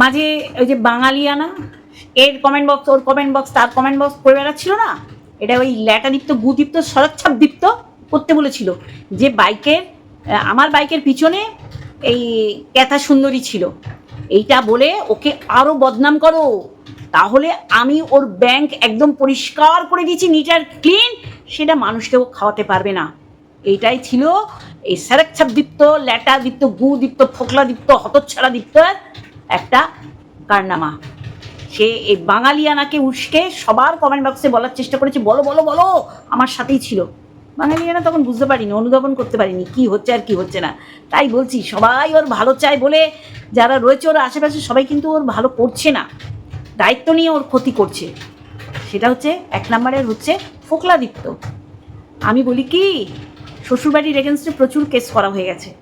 মাঝে ওই যে বাঙালিয়ানা এর কমেন্ট বক্স ওর কমেন্ট বক্স তার কমেন্ট বক্স করে বেড়াচ্ছিল না? এটা ওই ল্যাটাদীপ্ত, গুদীপ্ত শরৎছাপ দীপ্ত করতে বলেছিল যে বাইকের আমার বাইকের পিছনে এই ক্যাথা সুন্দরী ছিল। এইটা বলে ওকে আরও বদনাম করো। তাহলে আমি ওর ব্যাংক একদম পরিষ্কার করে দিয়েছি নিট আর ক্লিন সেটা মানুষকেও খাওয়াতে পারবে না। এইটাই ছিল এই স্যারেকছাপ দীপ্ত ল্যাটা দীপ্ত গু দীপ্ত ফোকলা দীপ্ত হতচ্ছাড়া দীপ্ত একটা কারনামা। সে এই বাঙালিয়ানাকে উস্কে সবার কমেন্ট বক্সে বলার চেষ্টা করেছে, বলো বলো বলো, আমার সাথেই ছিল। বাঙালিয়ানা তখন বুঝতে পারিনি, অনুধাবন করতে পারিনি, কি হচ্ছে আর কি হচ্ছে না। তাই বলছি, সবাই ওর ভালো চায় বলে যারা রয়েছে ওর আশেপাশে সবাই কিন্তু ওর ভালো করছে না। দায়িত্ব নিয়ে ওর ক্ষতি করছে। সেটা হচ্ছে, এক নম্বরের হচ্ছে ফোকলাদীপ্ত আমি বলি কি, শ্বশুরবাড়ির এগেনস্টে প্রচুর কেস করা হয়ে গেছে।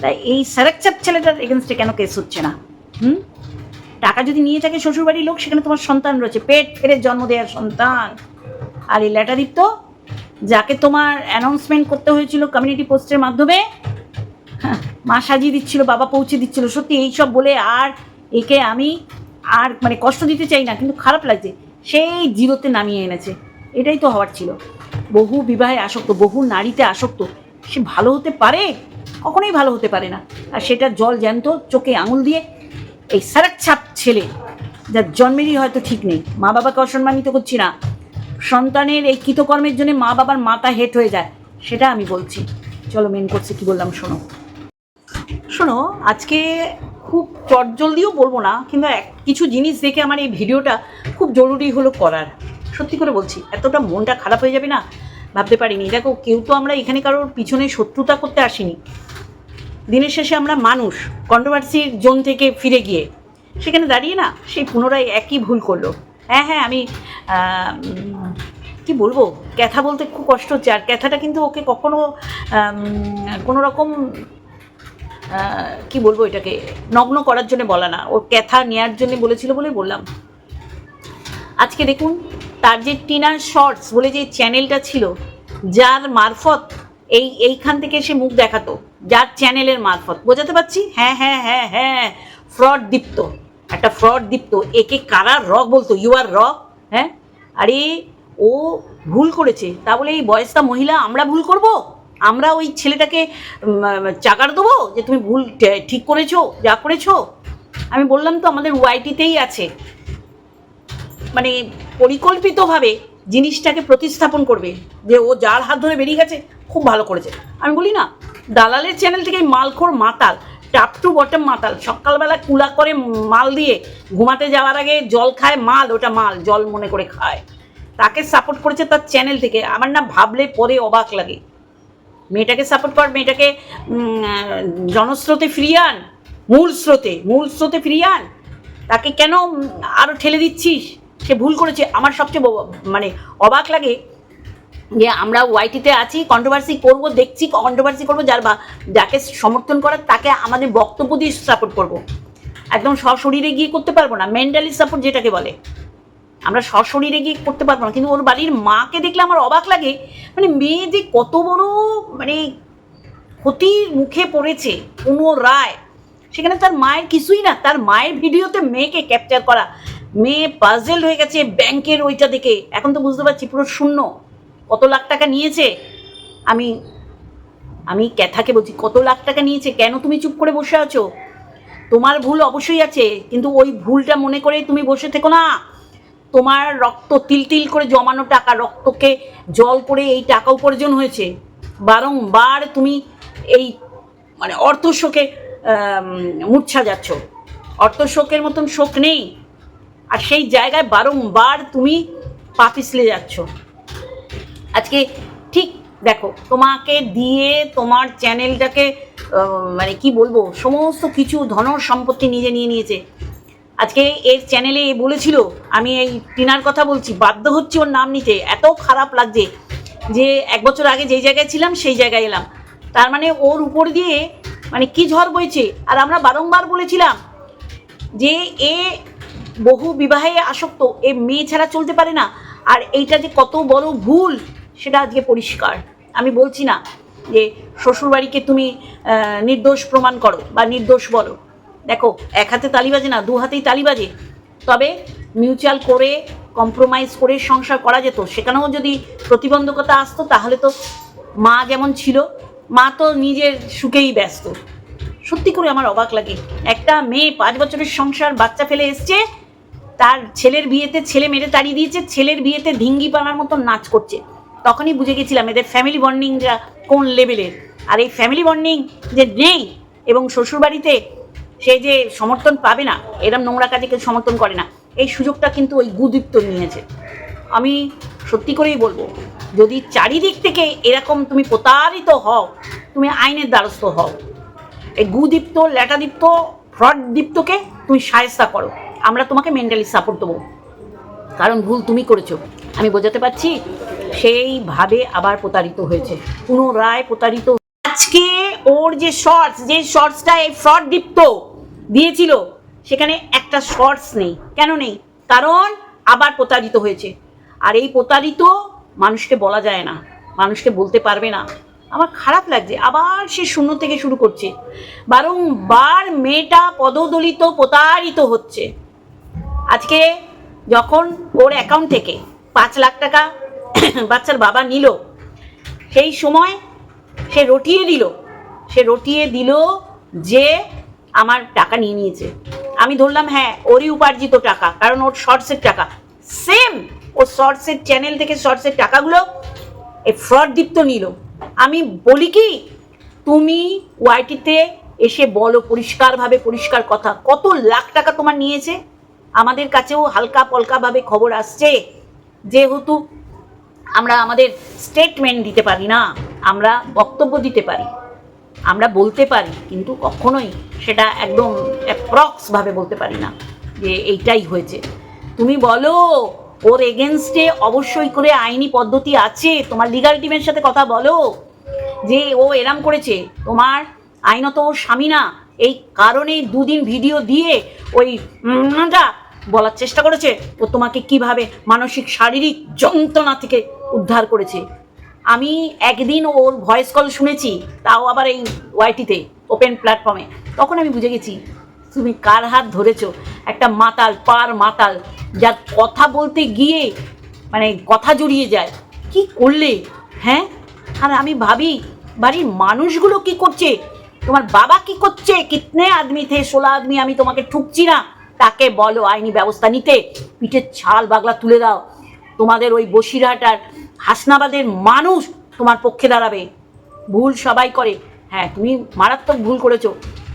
তাই এই স্যারেকচাপ ছেলেটার এগেনস্টে কেন কেস হচ্ছে না? হুম? টাকা যদি নিয়ে থাকে শ্বশুরবাড়ির লোক সেখানে তোমার সন্তান রয়েছে। পেট ফেরে জন্ম দেওয়ার সন্তান। আর এই ল্যাটাদীপ্ত যাকে তোমার অ্যানাউন্সমেন্ট করতে হয়েছিল কমিউনিটি পোস্টের মাধ্যমে হ্যাঁ, মা সাজিয়ে দিচ্ছিল বাবা পৌঁছে দিচ্ছিল। সত্যি এইসব বলে আর একে আমি আর মানে কষ্ট দিতে চাই না কিন্তু খারাপ লাগছে। সেই জিরোতে নামিয়ে এনেছে। এটাই তো হওয়ার ছিল। বহু বিবাহে আসক্ত বহু নারীতে আসক্ত। সে ভালো হতে পারে? কখনোই ভালো হতে পারে না। আর সেটা জল জ্যান্ত চোখে আঙুল দিয়ে এই সারাক ছাপ ছেলে, যার জন্মেরই হয়তো ঠিক নেই। মা বাবাকে অসম্মানিত করছি না। সন্তানের এই কৃতকর্মের জন্য মা বাবার মাথা হেট হয়ে যায়, সেটা আমি বলছি। চলো মেন করছে কি বললাম, শোনো। শোনো, আজকে খুব চটজলদিও বলব না, কিন্তু এক, কিছু জিনিস দেখে আমার এই ভিডিওটা খুব জরুরি হলো করার। সত্যি করে বলছি, এতটা মনটা খারাপ হয়ে যাবে না? ভাবতে পারিনি। দেখো, কেউ তো আমরা এখানে কারোর পিছনে শত্রুতা করতে আসিনি। দিনের শেষে আমরা মানুষ কন্ট্রোভার্সির জোন থেকে ফিরে গিয়ে। সেখানে দাঁড়িয়ে না সেই পুনরায় একই ভুল করল। হ্যাঁ হ্যাঁ আমি কি বলব? ক্যাথা বলতে খুব কষ্ট হচ্ছে, আর ক্যাথাটা কিন্তু ওকে কখনো কোনো রকম কি বলব এটাকে, নগ্ন করার জন্য বলা না। ওর ক্যাথা নেওয়ার জন্য বলেছিল বলে বললাম। আজকে দেখুন, তার যে টিনার শর্টস বলে যে চ্যানেলটা ছিল, যার মারফত এই, এইখান থেকে সে মুখ দেখাতো, যার চ্যানেলের মারফত। বোঝাতে পারছি? হ্যাঁ হ্যাঁ হ্যাঁ হ্যাঁ। ফ্রড দীপ্ত, একটা ফ্রড দীপ্ত, একে কারা রক বলতো? ইউ আর রক হ্যাঁ? আরে, ও ভুল করেছে। তা বলে এই বয়সটা মহিলা, আমরা ভুল করব? আমরা ওই ছেলেটাকে চাকার দেবো? যে তুমি ভুল ঠিক করেছ, যা করেছ? আমি বললাম তো আমাদের ওয়াইটিতেই আছে। মানে পরিকল্পিতভাবে জিনিসটাকে প্রতিস্থাপন করবে, যে ও যার হাত ধরে বেরিয়ে গেছে, খুব ভালো করেছে। আমি বলি না, দালালের চ্যানেল থেকে মালখোর মাতাল টাপ টু বটম মাতাল, সকালবেলা কুলা করে মাল দিয়ে ঘুমাতে যাওয়ার আগে জল খায় মাল, ওটা মাল, জল মনে করে খায়। তাকে সাপোর্ট করেছে তার চ্যানেল থেকে। আমার না ভাবলে পরে অবাক লাগে। মেয়েটাকে সাপোর্ট কর, মেয়েটাকে জনস্রোতে ফিরিয়ে আন, মূল স্রোতে মূল স্রোতে ফিরিয়ে আন। তাকে কেন আরও ঠেলে দিচ্ছিস? সে ভুল করেছে, আমার সবচেয়ে মানে অবাক লাগে যে আমরা ওয়াইটিতে আছি কন্ট্রোভার্সি করব, দেখছি কন্ট্রোভার্সি করব, যার বা যাকে সমর্থন করার, তাকে আমাদের বক্তব্য দিয়ে সাপোর্ট করব। একদম সশরীরে গিয়ে করতে পারব না মেন্টালি সাপোর্ট যেটাকে বলে। আমরা সশরীরে গিয়ে করতে পারব না, কিন্তু ওর বাড়ির মাকে দেখলে আমার অবাক লাগে। মানে মেয়ে যে কত বড় মানে ক্ষতির মুখে পড়েছে, পুনরায়। সেখানে তার মায়ের কিছুই না, তার মায়ের ভিডিওতে মেয়েকে ক্যাপচার করা মেয়ে পাজেল হয়ে গেছে ব্যাংকের ওইটা দেখে। এখন তো বুঝতে পারছি পুরো শূন্য। কত লাখ টাকা নিয়েছে? আমি আমি ক্যাথাকে বলছি, কত লাখ টাকা নিয়েছে? কেন তুমি চুপ করে বসে আছো? তোমার ভুল অবশ্যই আছে, কিন্তু ওই ভুলটা মনে করে তুমি বসে থেকো না। তোমার রক্ত তিল তিল করে জমানো টাকা, রক্তকে জল করে এই টাকা উপার্জন হয়েছে। বারংবার তুমি এই মানে অর্থ শোকে মূর্ছা যাচ্ছ অর্থ শোকের মতন শোক নেই। আর সেই জায়গায় বারংবার তুমি পা পিছলে যাচ্ছ। আজকে ঠিক দেখো, তোমাকে দিয়ে তোমার চ্যানেলটাকে মানে কি বলব, সমস্ত কিছু ধন সম্পত্তি নিজে নিয়ে নিয়েছে। আজকে এর চ্যানেলে বলেছিল, আমি এই টিনার কথা বলছি, বাধ্য হচ্ছি ওর নাম নিতে। এত খারাপ লাগছে যে এক বছর আগে যেই জায়গায় ছিলাম, সেই জায়গায় এলাম। তার মানে ওর উপর দিয়ে মানে কি ঝড় বইছে? আর আমরা বারংবার বলেছিলাম যে এ বহু বিবাহে আসক্ত, এ মেয়ে ছাড়া চলতে পারে না। আর এইটা যে কত বড় ভুল, সেটা আজকে পরিষ্কার। আমি বলছি না যে শ্বশুরবাড়িকে তুমি নির্দোষ প্রমাণ করো বা নির্দোষ বলো। দেখো, এক হাতে তালি বাজে না, দু হাতেই তালি বাজে। তবে মিউচুয়াল করে, কম্প্রোমাইজ করে সংসার করা যেত। সেখানেও যদি প্রতিবন্ধকতা আসতো, তাহলে তো মা যেমন ছিল, মা তো নিজের সুখেই ব্যস্ত। সত্যি করে আমার অবাক লাগে। একটা মেয়ে পাঁচ বছরের সংসার, বাচ্চা ফেলে এসছে তার ছেলের বিয়েতে ছেলে মেরে তাড়িয়ে দিয়েছে, ছেলের বিয়েতে ধিঙ্গি পানার মতো নাচ করছে। তখনই বুঝে গেছিলাম এদের ফ্যামিলি বন্ডিংটা কোন লেভেলের আর এই ফ্যামিলি বন্ডিং যে নেই এবং শ্বশুরবাড়িতে সে যে সমর্থন পাবে না, এরম নোংরা কাজে কেউ সমর্থন করে না, এই সুযোগটা কিন্তু ওই গুদীপ্ত নিয়েছে। আমি সত্যি করেই বলব, যদি চারিদিক থেকে এরকম তুমি প্রতারিত হও, তুমি আইনের দ্বারস্থ হও, এই গুদীপ্ত ল্যাটাদীপ্ত ফ্রড দীপ্তকে তুমি সায়স্তা করো। আমরা তোমাকে মেন্টালি সাপোর্ট দেবো। কারণ ভুল তুমি করেছ। আমি বোঝাতে পারছি, সেইভাবে আবার প্রতারিত হয়েছে। পুনরায় প্রতারিত আজকে ওর যে শর্টস যে শর্টসটা এই ফ্রড দীপ্ত দিয়েছিল, সেখানে একটা শর্টস নেই। কেন নেই? কারণ আবার প্রতারিত হয়েছে। আর এই প্রতারিত মানুষকে বলা যায় না, মানুষকে বলতে পারবে না। আমার খারাপ লাগছে। আবার সে শূন্য থেকে শুরু করছে। বারংবার মেয়েটা পদদলিত, প্রতারিত হচ্ছে। আজকে যখন ওর অ্যাকাউন্ট থেকে পাঁচ লাখ টাকা বাচ্চার বাবা নিল, সেই সময় সে রটিয়ে দিল। সে রটিয়ে দিল যে আমার টাকা নিয়ে নিয়েছে। আমি ধরলাম হ্যাঁ ওরই উপার্জিত টাকা, কারণ ওর শর্টসের টাকা। সেম ও শর্টসের চ্যানেল থেকে শর্টসের টাকাগুলো এই ফ্রড দীপ্ত নিল। আমি বলি কি, তুমি ওয়াইটিতে এসে বলো, পরিষ্কারভাবে পরিষ্কার কথা, কত লাখ টাকা তোমার নিয়েছে? আমাদের কাছেও হালকা পলকাভাবে খবর আসছে। যেহেতু আমরা আমাদের স্টেটমেন্ট দিতে পারি না, আমরা বক্তব্য দিতে পারি, আমরা বলতে পারি, কিন্তু কখনোই সেটা একদম অ্যাপ্রক্সভাবে বলতে পারি না যে এইটাই হয়েছে। তুমি বলো, ওর এগেনস্টে অবশ্যই করে আইনি পদ্ধতি আছে? তোমার লিগাল টিমের সাথে কথা বলো। যে ও এরাম করেছে, তোমার আইনত ওর স্বামী না, এই কারণে দুদিন ভিডিও দিয়ে ওই বলার চেষ্টা করেছে ও তোমাকে কীভাবে মানসিক, শারীরিক যন্ত্রণা থেকে উদ্ধার করেছে। আমি একদিন ওর ভয়েস কল শুনেছি, তাও আবার এই ওয়াইটিতে ওপেন প্ল্যাটফর্মে তখন আমি বুঝে গেছি, তুমি কার হাত ধরেছো? একটা মাতাল, পার মাতাল, যার কথা বলতে গিয়ে মানে কথা জড়িয়ে যায়। কি করলে? হ্যাঁ? আর আমি ভাবি, বাড়ির মানুষগুলো কি করছে? তোমার বাবা কি করছে? কিতনে আদমি থে? ষোলো আদমি আমি তোমাকে ঠুকছি না। তাকে বলো, আইনি ব্যবস্থা নিতে। পিঠের ছাল বাগলা তুলে দাও। তোমাদের ওই বসিরহাট আর হাসনাবাদের মানুষ তোমার পক্ষে দাঁড়াবে। ভুল সবাই করে। হ্যাঁ তুমি মারাত্মক ভুল করেছ।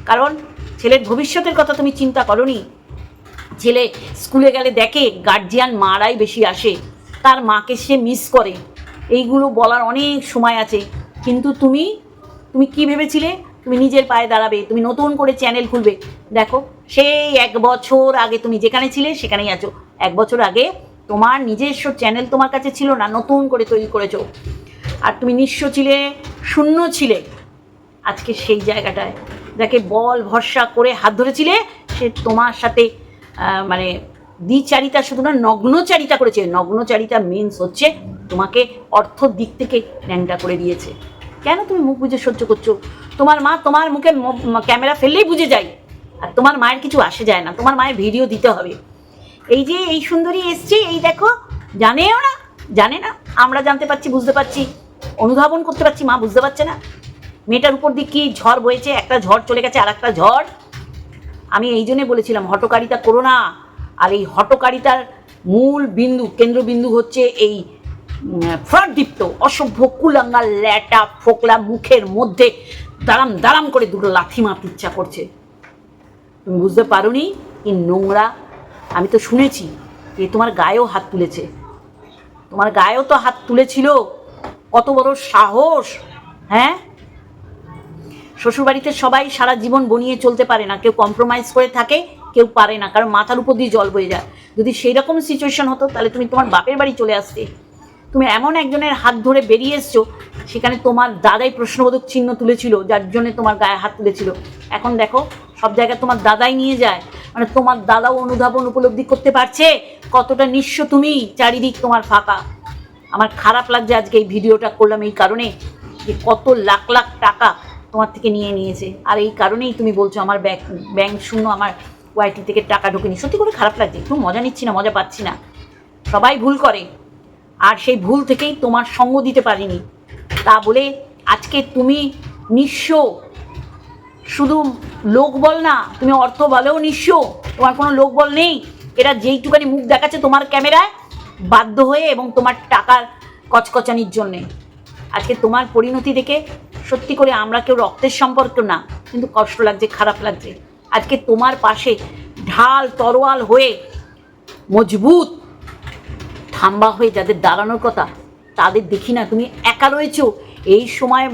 কারণ ছেলের ভবিষ্যতের কথা তুমি চিন্তা করনি। ছেলে স্কুলে গেলে দেখে গার্জিয়ান মারাই বেশি আসে। তার মাকে সে মিস করে। এইগুলো বলার অনেক সময় আছে। কিন্তু তুমি তুমি কি ভেবেছিলে? তুমি নিজের পায়ে দাঁড়াবে, তুমি নতুন করে চ্যানেল খুলবে। দেখো, সেই এক বছর আগে তুমি যেখানে ছিলে, সেখানেই আছো। এক বছর আগে তোমার নিজস্ব চ্যানেল তোমার কাছে ছিল না, নতুন করে তৈরি করেছ। আর তুমি নিঃস্ব ছিলে, শূন্য ছিলে। আজকে সেই জায়গাটায় যাকে বল, ভরসা করে হাত ধরেছিলে, সে তোমার সাথে মানে দ্বিচারিতা শুধু না, নগ্নচারিতা করেছে। নগ্নচারিতা মিনস হচ্ছে তোমাকে অর্থ দিক থেকে ন্যাংটা করে দিয়েছে। কেন তুমি মুখ বুঝে সহ্য করছ? তোমার মা তোমার মুখে ক্যামেরা ফেললেই বুঝে যায়। আর তোমার মায়ের কিছু আসে যায় না। তোমার মায়ের ভিডিও দিতে হবে। এই যে এই সুন্দরী এসছে, এই দেখো, জানেও না, জানে না, আমরা জানতে পারছি, বুঝতে পারছি, অনুধাবন করতে পারছি, মা বুঝতে পারছে না। মেয়েটার উপর দিয়ে কি ঝড় বয়েছে একটা ঝড় চলে গেছে, আর একটা ঝড়? আমি এই জন্যে বলেছিলাম হটকারিতা করো না। আর এই হটকারিতার মূল বিন্দু, কেন্দ্রবিন্দু হচ্ছে এই ফ্রড দীপ্ত অসভ্য কুলাঙ্গা ল্যাটা, ফোকলা মুখের মধ্যে দাঁড়াম দাঁড়াম করে দুটো লাথি মারতে ইচ্ছা করছে। তুমি বুঝতে পারোনি? কি নোংরা, আমি তো শুনেছি যে তোমার গায়েও হাত তুলেছে। তোমার গায়েও তো হাত তুলেছিল? কত বড় সাহস হ্যাঁ? শ্বশুরবাড়িতে সবাই সারা জীবন বনিয়ে চলতে পারে না। কেউ কম্প্রোমাইজ করে থাকে, কেউ পারে না। কারণ মাথার উপর দিয়ে জল বয়ে যায়। যদি সেই রকম সিচুয়েশন হতো, তাহলে তুমি তোমার বাপের বাড়ি চলে আসতে। তুমি এমন একজনের হাত ধরে বেরিয়ে এসছো, সেখানে তোমার দাদাই প্রশ্নবোধক চিহ্ন তুলেছিল, যার জন্য তোমার গায়ে হাত তুলেছিল। এখন দেখো, সব জায়গায় তোমার দাদাই নিয়ে যায়। মানে তোমার দাদাও অনুধাবন উপলব্ধি করতে পারছে? কতটা নিঃস্ব তুমি? চারিদিক তোমার ফাঁকা। আমার খারাপ লাগছে আজকে এই ভিডিওটা করলাম এই কারণে যে কত লাখ লাখ টাকা তোমার থেকে নিয়ে নিয়েছে। আর এই কারণেই তুমি বলছো আমার ব্যাংক ব্যাংক শূন্য আমার ওয়াইটি থেকে টাকা ঢোকেনি। সত্যি করে খারাপ লাগছে, একটু মজা নিচ্ছি না, মজা পাচ্ছি না। সবাই ভুল করে। আর সেই ভুল থেকেই তোমার সঙ্গ দিতে পারিনি। তা বলে আজকে তুমি নিঃস্ব, শুধু লোক বল না, তুমি অর্থ বলেও নিঃস্ব, তোমার কোনো লোক বল নেই। এরা যেইটুকানি মুখ দেখাচ্ছে তোমার ক্যামেরায় বাধ্য হয়ে এবং তোমার টাকার কচকচানির জন্যে। আজকে তোমার পরিণতি দেখে সত্যি করে আমরা কেউ রক্তের সম্পর্ক না, কিন্তু কষ্ট লাগছে, খারাপ লাগছে। আজকে তোমার পাশে ঢাল তরোয়াল হয়ে মজবুত থাম্বা হয়ে যাদের দাঁড়ানোর কথা, তাদের দেখি না, তুমি একা রয়েছো। এই সময়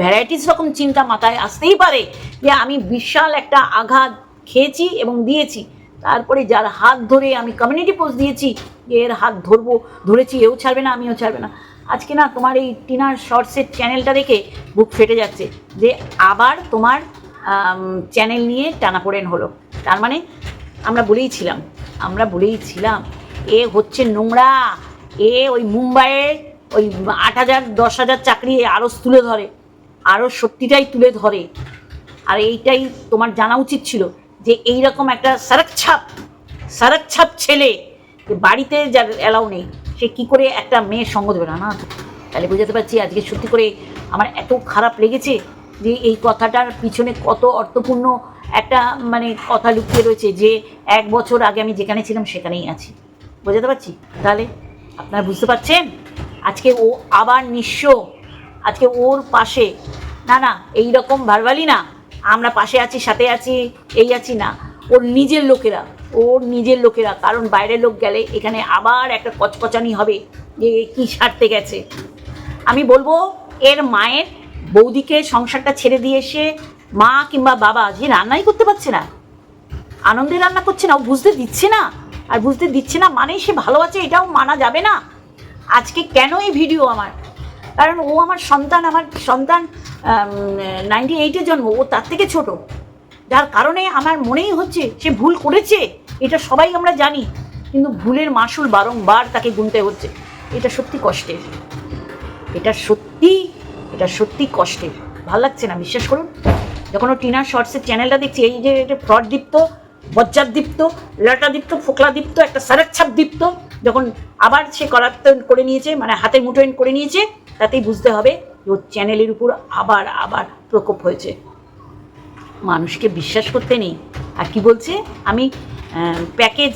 ভ্যারাইটিস রকম চিন্তা মাথায় আসতেই পারে যে আমি বিশাল একটা আঘাত খেয়েছি এবং দিয়েছি। তারপরে যার হাত ধরে আমি কমিউনিটি পোস্ট দিয়েছি এর হাত ধরবো, ধরেছি, এও ছাড়বে না, আমিও ছাড়বে না। আজকে না তোমার এই টিনার শর্টসের চ্যানেলটা দেখে বুক ফেটে যাচ্ছে যে আবার তোমার চ্যানেল নিয়ে টানাপোড়েন হলো। তার মানে আমরা বলেইছিলাম আমরা বলেইছিলাম এ হচ্ছে নোংরা, এ ওই মুম্বাইয়ের ওই আট হাজার, দশ হাজার চাকরি আরও তুলে ধরে আরও সত্যিটাই তুলে ধরে। আর এইটাই তোমার জানা উচিত ছিল যে এই রকম একটা সারাকছাপ সারাকছাপ ছেলে বাড়িতে যার অ্যালাউ নেই, সে কি করে একটা মেয়ের সঙ্গ দেবে না না? তাহলে বুঝাতে পারছি আজকে সত্যি করে আমার এত খারাপ লেগেছে যে এই কথাটার পিছনে কত অর্থপূর্ণ একটা মানে কথা লুকিয়ে রয়েছে যে এক বছর আগে আমি যেখানে ছিলাম সেখানেই আছি। বোঝাতে পারছি? তাহলে আপনারা বুঝতে পারছেন? আজকে ও আবার নিঃস্ব। আজকে ওর পাশে। না না এই রকম ভারবালি না। আমরা পাশে আছি, সাথে আছি, এই আছি না। ওর নিজের লোকেরা, ওর নিজের লোকেরা। কারণ বাইরের লোক গেলে এখানে আবার একটা কচকচানি হবে যে কি সারতে গেছে। আমি বলব, এর মায়ের বৌদিকে সংসারটা ছেড়ে দিয়ে এসে মা কিংবা বাবা যে রান্নাই করতে পারছে না, আনন্দে রান্না করছে না, ও বুঝতে দিচ্ছে না। আর বুঝতে দিচ্ছে না মানেই সে ভালো আছে এটাও মানা যাবে না। আজকে কেন এই ভিডিও আমার? কারণ ও আমার সন্তান আমার সন্তান নাইনটি এইটে জন্ম, ও তার থেকে ছোট। যার কারণে আমার মনেই হচ্ছে সে ভুল করেছে, এটা সবাই আমরা জানি। কিন্তু ভুলের মাসুল বারংবার তাকে গুনতে হচ্ছে। এটা সত্যি কষ্টের। এটা সত্যি এটা সত্যি কষ্টের। ভালো লাগছে না, বিশ্বাস করুন। যখন ও টিনার শর্টসের চ্যানেলটা দেখছি, এই যে এটা ফ্রড দীপ্ত বজ্জার দীপ্ত লাটা দীপ্ত, ফোকলা দীপ্ত, একটা সারাচ্ছাপ দীপ্ত যখন আবার সে করাপ্তন করে নিয়েছে মানে হাতের মুঠোয়ন করে নিয়েছে, তাতেই বুঝতে হবে ওর চ্যানেলের উপর আবার আবার প্রকোপ হয়েছে। মানুষকে বিশ্বাস করতে নেই। আর কি বলছে? আমি প্যাকেজ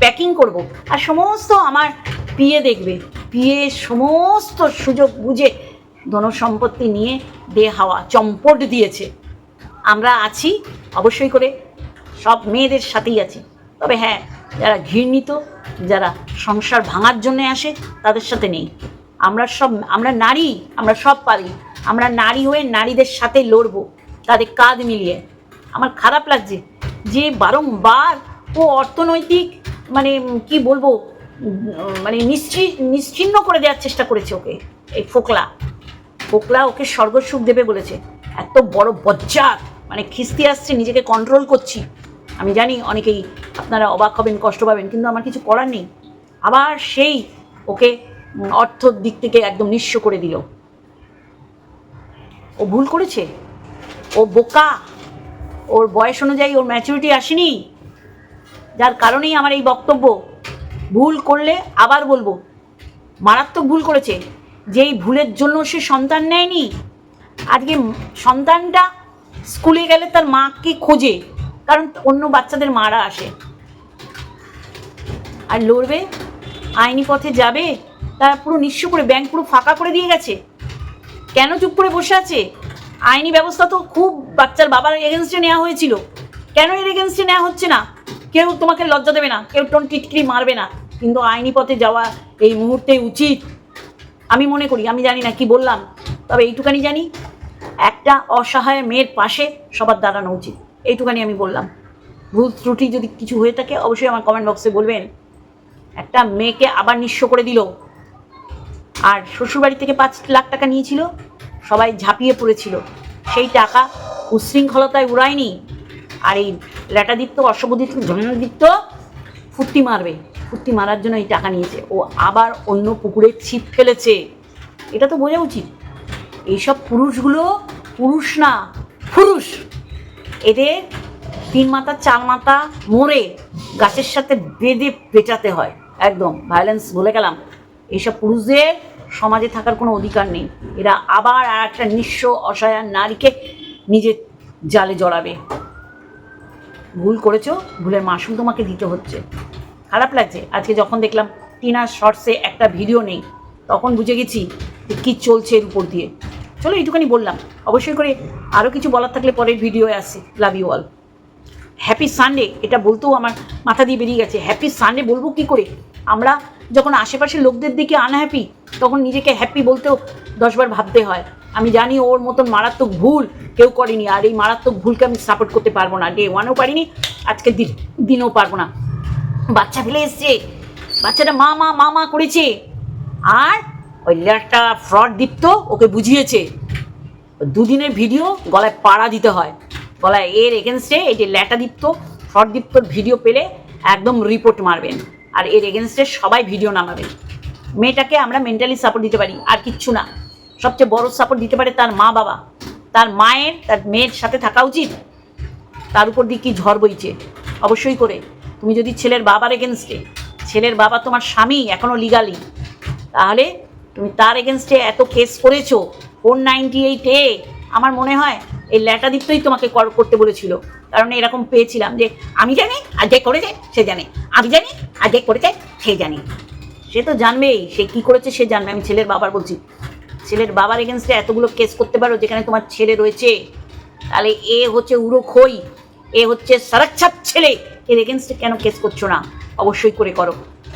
প্যাকিং করব। আর সমস্ত আমার পিয়ে দেখবে। পিয়ে সমস্ত সুযোগ বুঝে ধনসম্পত্তি নিয়ে দে হাওয়া, চম্পট দিয়েছে। আমরা আছি অবশ্যই করে সব মেয়েদের সাথেই আছে। তবে হ্যাঁ যারা ঘৃণিত, যারা সংসার ভাঙার জন্য আসে, তাদের সাথে নেই। আমরা সব, আমরা নারী, আমরা সব পারি। আমরা নারী হয়ে নারীদের সাথে লড়বো, তাদের কাঁধ মিলিয়ে। আমার খারাপ লাগছে যে বারংবার ও অর্থনৈতিক মানে কি বলব মানে নিশ্চি নিশ্চিহ্ন করে দেওয়ার চেষ্টা করেছে ওকে, এই ফোকলা। ফোকলা ওকে স্বর্গসুখ দেবে বলেছে। এত বড় বজ্জাত। মানে খিস্তি আসছে, নিজেকে কন্ট্রোল করছি। আমি জানি অনেকেই আপনারা অবাক হবেন, কষ্ট পাবেন, কিন্তু আমার কিছু করার নেই। আবার সেই ওকে অর্থর দিক থেকে একদম নিঃস্ব করে দিল। ও ভুল করেছে। ও বোকা। ওর বয়স অনুযায়ী ওর ম্যাচুরিটি আসেনি। যার কারণেই আমার এই বক্তব্য। ভুল করলে আবার বলব, মারাত্মক ভুল করেছে। যেই ভুলের জন্য সে সন্তান নেয়নি, আজকে সন্তানটা স্কুলে গেলে তার মাকে খোঁজে? কারণ অন্য বাচ্চাদের মারা আসে। আর লড়বে? আইনি পথে যাবে? তারা পুরো নিঃস্ব করে ব্যাংক পুরো ফাঁকা করে দিয়ে গেছে? কেন চুপ করে বসে আছে? আইনি ব্যবস্থা তো খুব বাচ্চার বাবার এগেনস্টে নেওয়া হয়েছিল। কেন এর এগেনস্টে নেওয়া হচ্ছে না? কেউ তোমাকে লজ্জা দেবে না, কেউ টোন টিটকিরি মারবে না। কিন্তু আইনি পথে যাওয়া এই মুহূর্তে উচিত। আমি মনে করি, আমি জানি না কি বললাম, তবে এইটুখানি জানি। একটা অসহায় মেয়ের পাশে সবার দাঁড়ানো উচিত। এইটুখানি আমি বললাম। ভুল ত্রুটি যদি কিছু হয়ে থাকে, অবশ্যই আমার কমেন্ট বক্সে বলবেন। একটা মেয়েকে আবার নিঃস্ব করে দিল। আর শ্বশুরবাড়ি থেকে পাঁচ লাখ টাকা নিয়েছিল, সবাই ঝাঁপিয়ে পড়েছিল। সেই টাকা উশৃঙ্খলতায় উড়ায়নি। আর এই ল্যাটাদীপ্ত অশ্বদীপ্ত জনদীপ্ত ফুর্তি মারবে। ফুর্তি মারার জন্য এই টাকা নিয়েছে। ও আবার অন্য পুকুরে ছিপ ফেলেছে। এটা তো বোঝা উচিত। এইসব পুরুষগুলো পুরুষ না, পুরুষ। এদের তিন মাথা, চার মাথা মরে গাছের সাথে বেঁধে পেটাতে হয়, একদম ভায়োলেন্স বলে গেলাম। এইসব পুরুষদের সমাজে থাকার কোনো অধিকার নেই। এরা আবার আর একটা নিঃস্ব, অসহায় নারীকে নিজের জালে জড়াবে। ভুল করেছ, ভুলের মাসুম তোমাকে দিতে হচ্ছে। খারাপ লাগছে। আজকে যখন দেখলাম টিনার শর্টসে একটা ভিডিও নেই, তখন বুঝে গেছি কী চলছে এর উপর দিয়ে। চলো এইটুখানি বললাম। অবশ্যই করে আরও কিছু বলার থাকলে পরের ভিডিও আসে। Love you all happy Sunday এটা বলতেও আমার মাথা দিয়ে বেরিয়ে গেছে। হ্যাপি সানডে বলব কি করে? আমরা যখন আশেপাশের লোকদের দিকে আনহ্যাপি তখন নিজেকে হ্যাপি বলতেও দশবার ভাবতে হয়। আমি জানি ওর মতন মারাত্মক ভুল কেউ করেনি, আর এই মারাত্মক ভুলকে আমি সাপোর্ট করতে পারব না। ডে ওয়ানও পারিনি আজকের দিন, দিনেও পারব না। বাচ্চা ফেলে এসছে। বাচ্চাটা মা মা মা মা করেছে। আর ওই ল্যাটটা ফ্রড দীপ্ত, ওকে বুঝিয়েছে। দুদিনের ভিডিও গলায় পাড়া দিতে হয়। গলায় এর এগেনস্টে এই যে ল্যাটা দীপ্ত, ফ্রড ফ্রডদীপ্তর ভিডিও পেলে একদম রিপোর্ট মারবেন। আর এর এগেনস্টে সবাই ভিডিও নামাবেন। মেয়েটাকে আমরা মেন্টালি সাপোর্ট দিতে পারি, আর কিচ্ছু না। সবচেয়ে বড় সাপোর্ট দিতে পারে তার মা বাবা। তার মায়ের, তার মেয়ের সাথে থাকা উচিত। তার উপর দিয়ে কি ঝড় বইছে? অবশ্যই করে। তুমি যদি ছেলের বাবার এগেনস্টে ছেলের বাবা তোমার স্বামী এখনও লিগালি তাহলে তুমি তার এগেনস্টে এত কেস করেছ ফোর নাইনটি এইট এ, আমার মনে হয় এই ল্যাটাদিত্যই তোমাকে কর করতে বলেছিল। কারণ এরকম পেয়েছিলাম যে, আমি জানি, আর যে করেছে, সে জানে। আমি জানি, আর যে করেছে, সে জানি। সে তো জানবেই, সে কি করেছে, সে জানবে। আমি ছেলের বাবার বলছি, ছেলের বাবার এগেনস্টে এতগুলো কেস করতে পারো, যেখানে তোমার ছেলে রয়েছে। তাহলে এ হচ্ছে উড়ো খই এ হচ্ছে সারাচ্ছাপ ছেলে। এর এগেনস্টে কেন কেস করছ না? অবশ্যই করে করো।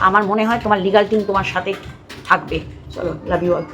আমার মনে হয় তোমার লিগাল টিম তোমার সাথে থাকবে। চলো লাভ ইউ অল